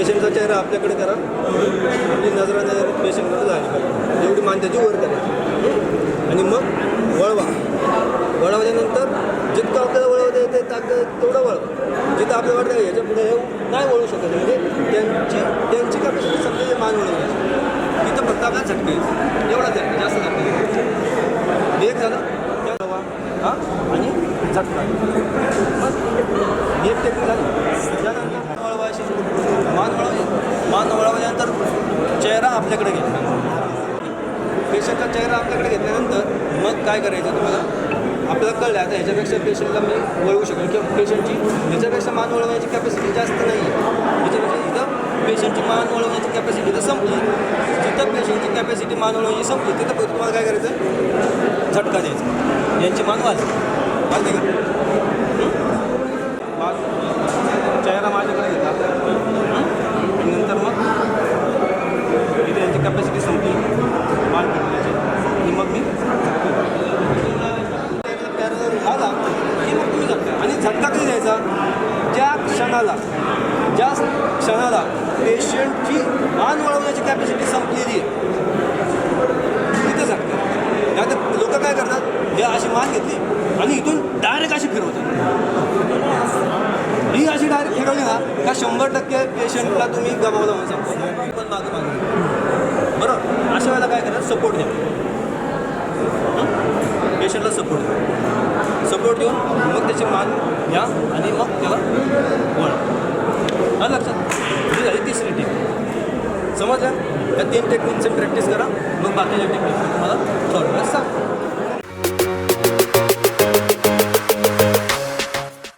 आपल्याकडे करा. म्हणजे नजरा नजर पेशंटकडे झाली पाहिजे एवढी मान त्याची वर करायची आणि मग वळवा. वळवल्यानंतर जितकं आपल्याला वळवता येते ताकद तेवढं वळवा. जिथं आपल्याला वाटतं याच्यापुढे हे नाही वळू शकत म्हणजे त्यांची त्यांची कॅपॅसिटी समजा मान वळवली तिथं फक्त आपल्याला झटके एवढा झटके जास्त झटके एक झालं त्या हवा हां? आणि झटका बस ही एक टेक्निक झाली त्यानंतर वळवायची मान वळवली मान वळवल्यानंतर चेहरा आपल्याकडे घेतला. पेशंटचा चेहरा आपल्याकडे घेतल्यानंतर मग काय करायचं तुम्हाला? आपल्याला कळलं आता ह्याच्यापेक्षा पेशंटला मी वळवू शकेल किंवा पेशंटची ह्याच्यापेक्षा मान वळवण्याची कॅपॅसिटी जास्त नाही आहे ह्याच्यापेक्षा इथं पेशंटची मान वळवण्याची कॅपॅसिटी तर संपली जिथं पेशंटची कॅपॅसिटी मान वळवण्याची संपली तिथं तुम्हाला काय करायचं झटका द्यायचा. यांची मान वाजली वाजली का हं? मान चेहरा माझ्याकडे घेतला हं? आणि नंतर मग इथे यांची कॅपॅसिटी संपली. माल फिरण्याची आणि मग मी पॅरलर झाला. की मग तुम्ही झटका आणि झटका कधी द्यायचा? ज्या क्षणाला ज्या क्षणाला पेशंटची मान वळवण्याची कॅपॅसिटी संपलेली आहे तिथे झटका तर लोक काय करतात? हे अशी मान घेतली आणि इथून डायरेक्ट अशी फिरवतात. ही अशी डायरेक्ट फिरवली ना का शंभर टक्के पेशंटला तुम्ही गमावलं म्हणून सांगतो पण मागं मागं बरोबर अशा वेळेला काय करा सपोर्ट द्या पेशंटला सपोर्ट द्या सपोर्ट देऊन मग त्याची मान घ्या आणि मग त्याला वळ हा लक्षात. ही झाली तिसरी टेक्निक समजल्या या तीन टेक्निकची प्रॅक्टिस करा. मग बाकीच्या टेक्निक तुम्हाला थोडं सांग